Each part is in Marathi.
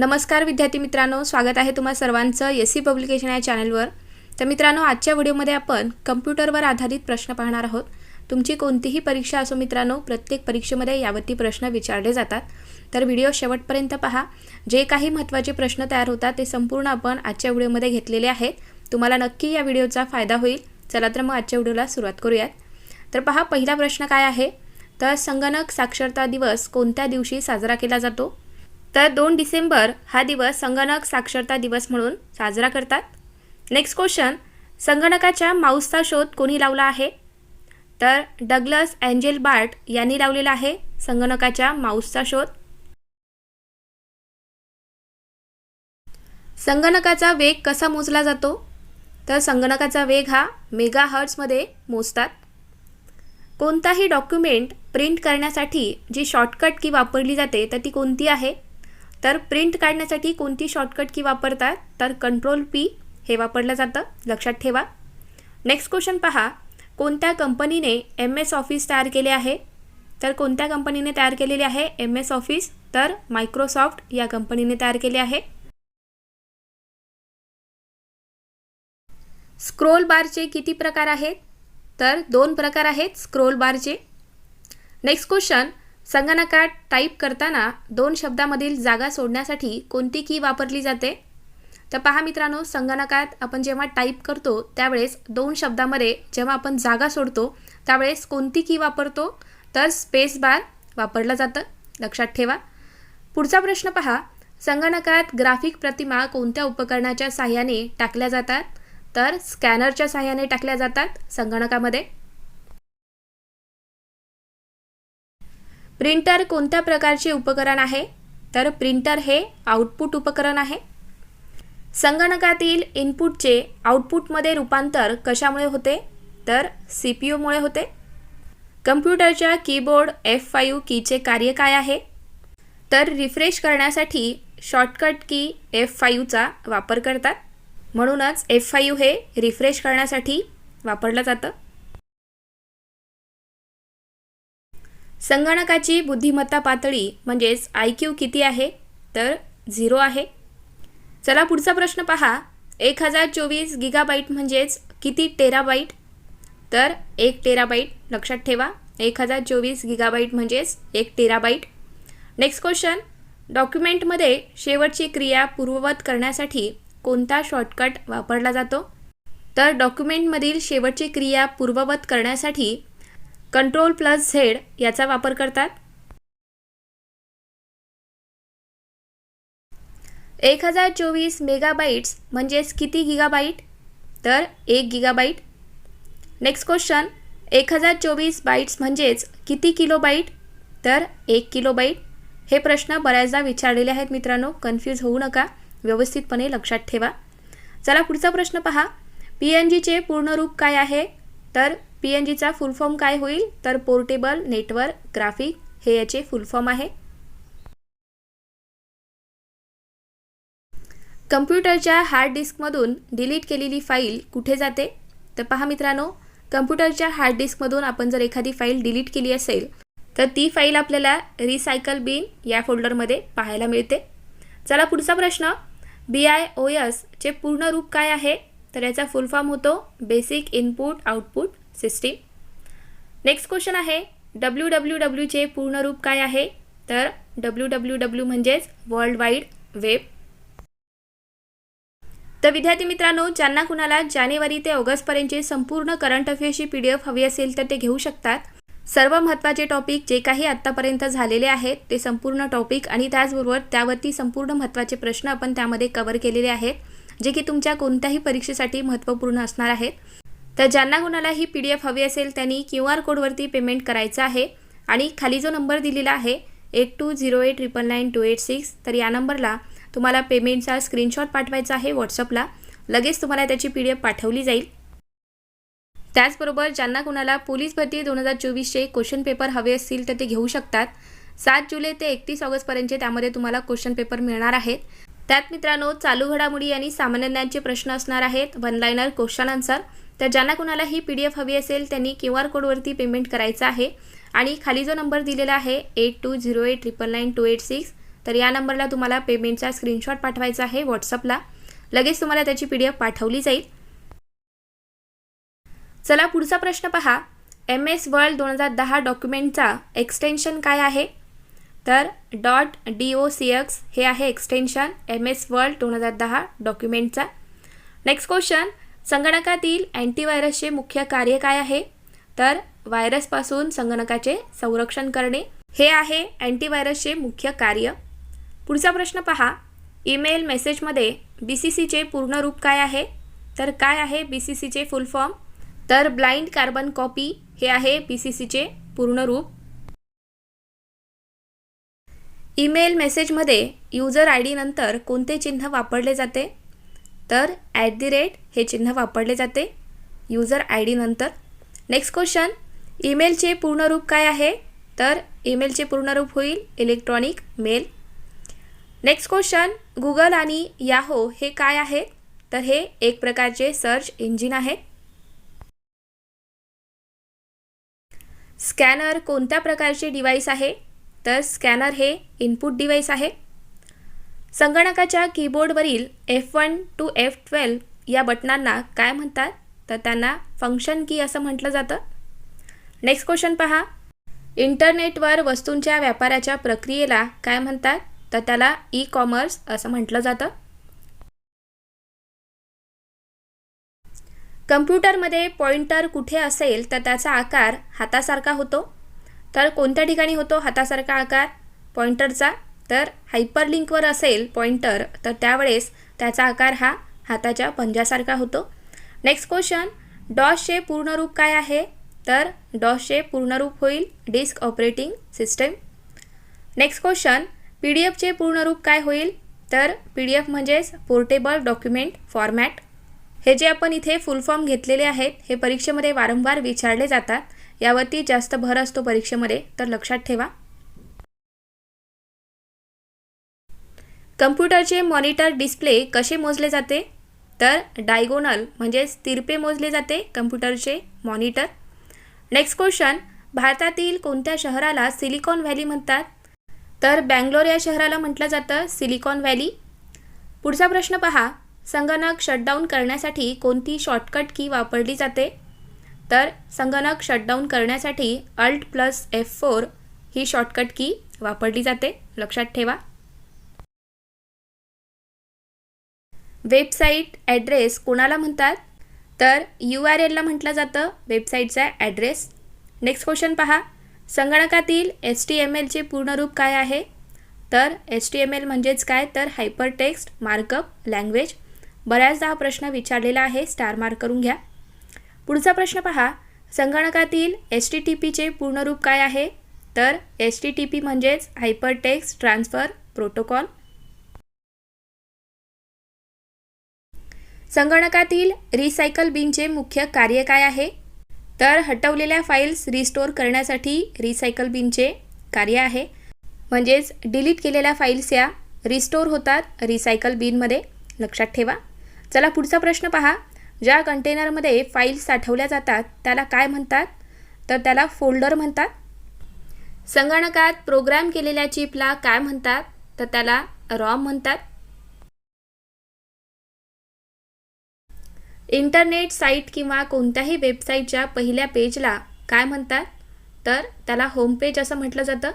नमस्कार विद्यार्थी मित्रांनो स्वागत आहे तुम्हा सर्वांचं एस सी पब्लिकेशन या चॅनलवर. तर मित्रांनो आजच्या व्हिडिओमध्ये आपण कम्प्युटरवर आधारित प्रश्न पाहणार आहोत. तुमची कोणतीही परीक्षा असो मित्रांनो प्रत्येक परीक्षेमध्ये यावरती प्रश्न विचारले जातात. तर व्हिडिओ शेवटपर्यंत पहा. जे काही महत्त्वाचे प्रश्न तयार होतात ते संपूर्ण आपण आजच्या व्हिडिओमध्ये घेतलेले आहेत. तुम्हाला नक्की या व्हिडिओचा फायदा होईल. चला तर मग आजच्या व्हिडिओला सुरुवात करूयात. तर पहा पहिला प्रश्न काय आहे? तर संगणक साक्षरता दिवस कोणत्या दिवशी साजरा केला जातो? तर दोन डिसेंबर हा दिवस संगणक साक्षरता दिवस म्हणून साजरा करतात. नेक्स्ट क्वेश्चन संगणकाच्या माऊसचा शोध कोणी लावला आहे? तर डगलस अँजेल बार्ट यांनी लावलेला आहे संगणकाच्या माऊसचा शोध. संगणकाचा वेग कसा मोजला जातो? तर संगणकाचा वेग हा मेगा हर्ट्समध्ये मोजतात. कोणताही डॉक्युमेंट प्रिंट करण्यासाठी जी शॉर्टकट की वापरली जाते तर ती कोणती आहे? तर प्रिंट काढण्यासाठी कोणती शॉर्टकट की वापरतात? तर कंट्रोल पी हे वापरलं जातं. लक्षात ठेवा. नेक्स्ट क्वेश्चन पहा. कोणत्या कंपनीने एम एस ऑफिस तयार केले आहे? तर कोणत्या कंपनीने तयार केलेले आहे? एम एस ऑफिस तर मायक्रोसॉफ्ट या कंपनीने तयार केले आहे. स्क्रोल बारचे किती प्रकार आहेत? तर दोन प्रकार आहेत स्क्रोल बारचे नेक्स्ट क्वेश्चन संगणकात टाईप करताना दोन शब्दामधील जागा सोडण्यासाठी कोणती की वापरली जाते? तर पहा मित्रांनो संगणकात आपण जेव्हा टाईप करतो त्यावेळेस दोन शब्दामध्ये जेव्हा आपण जागा सोडतो त्यावेळेस कोणती की वापरतो? तर स्पेस बार वापरलं जातं. लक्षात ठेवा. पुढचा प्रश्न पहा. संगणकात ग्राफिक प्रतिमा कोणत्या उपकरणाच्या साह्याने टाकल्या जातात? तर स्कॅनरच्या साह्याने टाकल्या जातात संगणकामध्ये. प्रिंटर कोणत्या प्रकारचे उपकरण आहे? तर प्रिंटर हे आउटपुट उपकरण आहे. संगणकातील इनपुटचे आउटपुटमध्ये रूपांतर कशामुळे होते? तर सी पी यूमुळे होते. कम्प्युटरच्या कीबोर्ड एफ फाईव्ह कीचे कार्य काय आहे? तर रिफ्रेश करण्यासाठी शॉर्टकट की एफ फाईव्हचा वापर करतात. म्हणूनच एफ फाईव्ह हे रिफ्रेश करण्यासाठी वापरलं जातं. संगणकाची बुद्धिमत्ता पातळी म्हणजेच आय क्यू किती आहे? तर झिरो आहे. चला पुढचा प्रश्न पहा. एक हजार चोवीस गिगाबाईट म्हणजेच किती टेराबाईट तर एक टेराबाईट लक्षात ठेवा. एक हजार चोवीस गिगाबाईट म्हणजेच एक टेराबाईट नेक्स्ट क्वेश्चन डॉक्युमेंटमध्ये शेवटची क्रिया पूर्ववत करण्यासाठी कोणता शॉर्टकट वापरला जातो? तर डॉक्युमेंटमधील शेवटची क्रिया पूर्ववत करण्यासाठी कंट्रोल प्लस झेड याचा वापर करतात. एक हजार चोवीस मेगाबाईट्स म्हणजेच किती गिगाबाईट तर एक गिगाबाईट नेक्स्ट क्वेश्चन एक हजार चोवीस बाईट्स म्हणजेच किती किलोबाईट तर एक किलोबाईट हे प्रश्न बऱ्याचदा विचारलेले आहेत मित्रांनो कन्फ्यूज होऊ नका व्यवस्थितपणे लक्षात ठेवा. चला पुढचा प्रश्न पहा. पी एन जीचे पूर्ण रूप काय आहे? तर पी एन जीचा फुल फॉर्म काय होईल? तर पोर्टेबल नेटवर्क ग्राफिक हे याचे फुल फॉर्म आहे. कम्प्युटरच्या हार्ड डिस्कमधून डिलीट केलेली फाईल कुठे जाते? तर पहा मित्रांनो कम्प्युटरच्या हार्ड डिस्कमधून आपण जर एखादी फाईल डिलीट केली असेल तर ती फाईल आपल्याला रिसायकल बिन या फोल्डरमध्ये पाहायला मिळते. चला पुढचा प्रश्न. बी आय ओ एसचे पूर्ण रूप काय आहे? तर याचा फुल फॉर्म होतो basic input output system next question आहे डब्ल्यू डब्ल्यू डब्ल्यूचे पूर्ण रूप काय आहे? तर डब्ल्यू डब्ल्यू डब्ल्यू म्हणजेच वर्ल्ड वाईड वेब तर विद्यार्थी मित्रांनो ज्यांना कुणाला जानेवारी ते ऑगस्टपर्यंतचे संपूर्ण करंट अफेअर्सची पी डी एफ हवी असेल तर ते घेऊ शकतात. सर्व महत्त्वाचे टॉपिक जे काही आत्तापर्यंत झालेले आहेत ते संपूर्ण टॉपिक आणि त्याचबरोबर त्यावरती संपूर्ण महत्त्वाचे प्रश्न आपण त्यामध्ये कवर केलेले आहेत जे की तुमच्या कोणत्याही परीक्षेसाठी महत्त्वपूर्ण असणार आहेत. तर ज्यांना कोणाला ही पी डी एफ हवी असेल त्यांनी क्यू आर कोडवरती पेमेंट करायचं आहे. आणि खाली जो नंबर दिलेला आहे eight two zero eight triple nine two eight six तर या नंबरला तुम्हाला पेमेंटचा स्क्रीनशॉट पाठवायचा आहे व्हॉट्सअपला. लगेच तुम्हाला त्याची पी डी एफ पाठवली जाईल. त्याचबरोबर ज्यांना कुणाला पोलीस भरती दोन हजार चोवीसचे क्वेश्चन पेपर हवे असतील तर ते घेऊ शकतात. सात जुलै ते एकतीस ऑगस्टपर्यंतचे त्यामध्ये तुम्हाला क्वेश्चन पेपर मिळणार आहेत. त्यात मित्रांनो चालू घडामोडी आणि सामान्य ज्ञानचे प्रश्न असणार आहेत. One liner question answer. तर ज्यांना कुणाला ही पी डी एफ हवी असेल त्यांनी क्यू आर कोडवरती पेमेंट करायचं आहे. आणि खाली जो नंबर दिलेला आहे eight two zero eight triple nine two eight six तर या नंबरला तुम्हाला पेमेंटचा स्क्रीनशॉट पाठवायचा आहे व्हॉट्सअपला. लगेच तुम्हाला त्याची पी डी एफ पाठवली जाईल. चला पुढचा प्रश्न पहा. एम एस वर्ल्ड दोन हजार दहा डॉक्युमेंटचा एक्सटेन्शन काय आहे? तर dot D O C X हे आहे एक्सटेन्शन एम एस वर्ल्ड दोन हजार दहा डॉक्युमेंटचा. Next question. संगणकातील अँटीव्हायरसचे मुख्य कार्य काय आहे? तर व्हायरसपासून संगणकाचे संरक्षण करणे. हे आहे अँटीव्हायरसचे मुख्य कार्य. पुढचा प्रश्न पहा. ईमेल मेसेजमध्ये बी सी सीचे पूर्ण रूप काय आहे? तर काय आहे बी सी सीचे फुल फॉर्म? तर ब्लाइंड कार्बन कॉपी हे आहे बी सी सीचे पूर्ण रूप. ईमेल मेसेजमध्ये युजर आय डी नंतर कोणते चिन्ह वापरले जाते? तर ॲट दी रेट हे चिन्ह वापरले जाते. युजर आय डीनंतर नेक्स्ट क्वेश्चन ईमेलचे पूर्ण रूप काय आहे? तर ईमेलचे पूर्ण रूप होईल electronic mail next question Google आणि याहो हे काय आहे? तर हे एक प्रकारचे सर्च इंजिन आहे. स्कॅनर कोणत्या प्रकारचे डिव्हाइस आहे? तर स्कॅनर हे इनपुट डिव्हाइस आहे. संगणकाच्या कीबोर्डवरील F one two F twelve या बटनांना काय म्हणतात? तर त्यांना फंक्शन की असं म्हटलं जातं. नेक्स्ट क्वेश्चन पहा. इंटरनेटवर वस्तूंच्या व्यापाराच्या प्रक्रियेला काय म्हणतात? तर त्याला ई कॉमर्स असं म्हटलं जातं. कम्प्युटरमध्ये पॉइंटर कुठे असेल तर त्याचा आकार हातासारखा होतो. तर कोणत्या ठिकाणी होतो हातासारखा आकार? पॉइंटरचा तर हायपरलिंकवर असेल पॉइंटर तर त्यावेळेस त्याचा आकार हा हाताच्या पंजासारखा होतो. नेक्स्ट क्वेश्चन डॉसचे पूर्ण रूप काय आहे? तर डॉसचे पूर्ण रूप होईल disk operating system. Next question P D एफचे पूर्ण रूप काय होईल? तर पी डी एफ म्हणजेच पोर्टेबल डॉक्युमेंट फॉर्मॅट. हे जे आपण इथे फुल फॉर्म घेतलेले आहेत हे परीक्षेमध्ये वारंवार विचारले जातात. यावरती जास्त भर असतो परीक्षेमध्ये तर लक्षात ठेवा. कम्प्युटरचे मॉनिटर डिस्प्ले कसे मोजले जाते? तर डायगोनल म्हणजेच तिरपे मोजले जाते कम्प्युटरचे मॉनिटर. नेक्स्ट क्वेश्चन भारतातील कोणत्या शहराला सिलिकॉन व्हॅली म्हणतात? तर बँगलोर या शहराला म्हटलं जातं सिलिकॉन व्हॅली. पुढचा प्रश्न पहा संगणक शटडाऊन करण्यासाठी कोणती शॉर्टकट की वापरली जाते? तर संगणक शटडाऊन करण्यासाठी अल्ट प्लस एफ फोर ही शॉर्टकट की वापरली जाते. लक्षात ठेवा. वेबसाईट ॲड्रेस कोणाला म्हणतात? तर यू आर एलला म्हटलं जातं वेबसाईटचा ॲड्रेस. नेक्स्ट क्वेश्चन पहा. संगणकातील एस टी एम एलचे पूर्ण रूप काय आहे? तर एस टी एम एल म्हणजेच काय? तर हायपर टेक्स्ट मार्कअप लँग्वेज. बऱ्याचदा हा प्रश्न विचारलेला आहे स्टार मार्क करून घ्या. पुढचा प्रश्न पहा. संगणकातील एस टी टी पीचे पूर्ण रूप काय आहे? तर एस टी टी पी म्हणजेच हायपर टेक्स्ट ट्रान्सफर प्रोटोकॉल. संगणकातील रिसायकल बिनचे मुख्य कार्य काय आहे? तर हटवलेल्या फाईल्स रिस्टोअर करण्यासाठी रिसायकल बिनचे कार्य आहे. म्हणजेच डिलीट केलेल्या फाईल्स या रिस्टोअर होतात रिसायकल बिनमध्ये. लक्षात ठेवा. चला पुढचा प्रश्न पहा. ज्या कंटेनरमध्ये फाईल्स साठवल्या जातात त्याला काय म्हणतात? तर त्याला फोल्डर म्हणतात. संगणकात प्रोग्राम केलेल्या चिपला काय म्हणतात? तर त्याला रॉम म्हणतात. इंटरनेट साईट किंवा कोणत्याही वेबसाईटच्या पहिल्या पेजला काय म्हणतात? तर त्याला होम पेज असं म्हटलं जातं.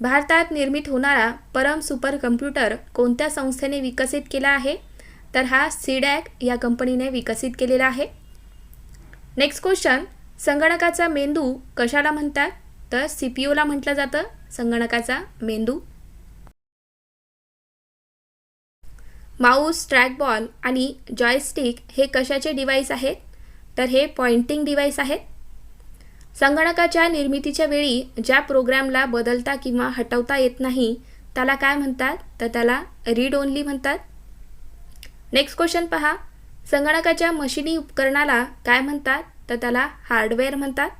भारतात निर्मित होणारा परम सुपर कम्प्युटर कोणत्या संस्थेने विकसित केला आहे? तर हा सीडॅक या कंपनीने विकसित केलेला आहे. नेक्स्ट क्वेश्चन संगणकाचा मेंदू कशाला म्हणतात? तर सी पी यूला म्हटलं जातं. संगणकाचा मेंदू माऊस ट्रॅकबॉल आणि जॉयस्टिक हे कशाचे डिव्हाइस आहेत? तर हे पॉइंटिंग डिव्हाइस आहेत. संगणकाच्या निर्मितीच्या वेळी ज्या प्रोग्रॅमला बदलता किंवा हटवता येत नाही त्याला काय म्हणतात? तर त्याला रीड ओनली म्हणतात. नेक्स्ट क्वेश्चन पहा. संगणकाच्या मशिनी उपकरणाला काय म्हणतात? तर त्याला हार्डवेअर म्हणतात.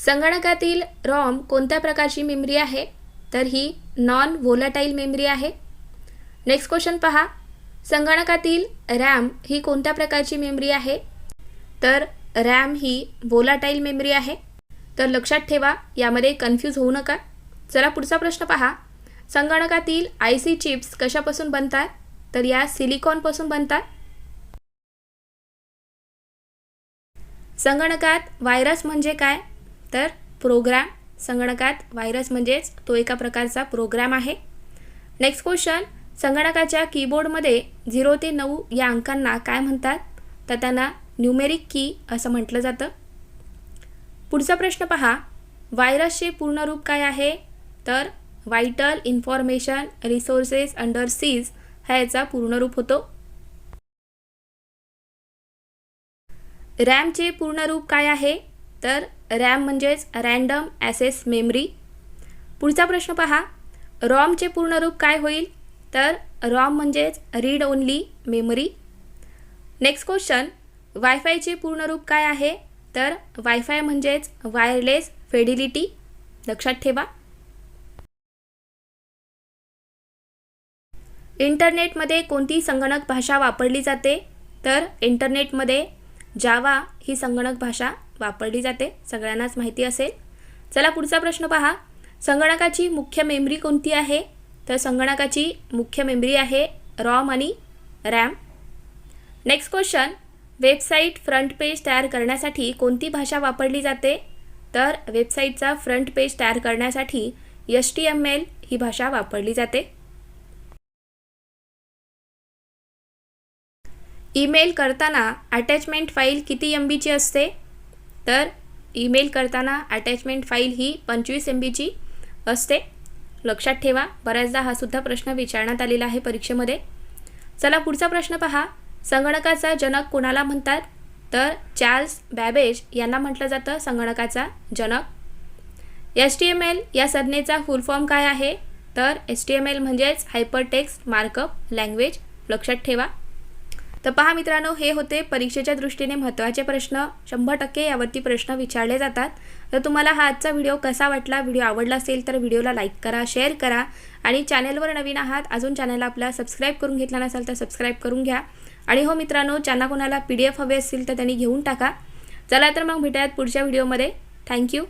संगणकातील रॉम कोणत्या प्रकारची मेमरी आहे? तर ही नॉन व्होलाटाईल मेमरी आहे. नेक्स्ट क्वेश्चन पहा. संगणकातील रॅम ही कोणत्या प्रकारची मेमरी आहे? तर रॅम ही व्होलाटाईल मेमरी आहे. तर लक्षात ठेवा यामध्ये कन्फ्यूज होऊ नका. चला पुढचा प्रश्न पहा. संगणकातील आय सी चिप्स कशापासून बनतात? तर या सिलिकॉनपासून बनतात. संगणकात व्हायरस म्हणजे काय? तर प्रोग्राम संगणकात व्हायरस म्हणजेच तो एका प्रकारचा प्रोग्राम आहे. नेक्स्ट क्वेश्चन संगणकाच्या कीबोर्डमध्ये झिरो ते नऊ या अंकांना काय म्हणतात? तर त्यांना न्यूमेरिक की असं म्हटलं जातं. पुढचा प्रश्न पहा व्हायरसचे पूर्ण रूप काय आहे? तर vital information resources under seize हा याचा पूर्ण रूप होतो. रॅमचे पूर्ण रूप काय आहे? तर रॅम म्हणजेच रँडम ॲसेस मेमरी. पुढचा प्रश्न पहा रॉमचे पूर्ण रूप काय होईल? तर रॉम म्हणजेच read only memory. Next question वायफायचे पूर्ण रूप काय आहे? तर वायफाय म्हणजेच वायरलेस फेडिलिटी. लक्षात ठेवा. इंटरनेटमध्ये कोणती संगणक भाषा वापरली जाते? तर इंटरनेटमध्ये जावा ही संगणक भाषा. वापरली जाते. सगळ्यांनाच माहिती असेल. चला पुढचा प्रश्न पहा. संगणकाची मुख्य मेमरी कोणती आहे? तर संगणकाची मुख्य मेमरी आहे रॉम आणि RAM. Next question. Website front page तयार करण्यासाठी कोणती भाषा वापरली जाते? तर वेबसाईटचा फ्रंट पेज तयार करण्यासाठी एच टी एम एल ही भाषा वापरली जाते. ईमेल करताना अटॅचमेंट फाईल किती एम बीची असते? तर ईमेल करताना अटॅचमेंट फाईल ही पंचवीस एम बीची असते. लक्षात ठेवा बऱ्याचदा हा सुद्धा प्रश्न विचारण्यात आलेला आहे परीक्षेमध्ये. चला पुढचा प्रश्न पहा. संगणकाचा जनक कोणाला म्हणतात? तर चार्ल्स बॅबेज यांना म्हटलं जातं संगणकाचा जनक. एस टी एम एल या संज्ञेचा फुल फॉर्म काय आहे? तर एस टी एम एल म्हणजेच हायपरटेक्स्ट मार्कअप लँग्वेज लक्षात ठेवा. तर पहा मित्रांनो हे होते परीक्षेच्या दृष्टीने महत्त्वाचे प्रश्न. शंभर टक्के यावरती प्रश्न विचारले जातात. तर तुम्हाला हा आजचा व्हिडिओ कसा वाटला व्हिडिओ आवडला असेल तर व्हिडिओला लाईक करा शेअर करा आणि चॅनलवर नवीन आहात अजून चॅनलला आपला सबस्क्राईब करून घेतला नसाल तर सबस्क्राईब करून घ्या. आणि हो मित्रांनो ज्यांना कोणाला पी डी एफ हवे असतील तर त्यांनी घेऊन टाका. चला तर मग भेटूयात पुढच्या व्हिडिओमध्ये. थँक्यू.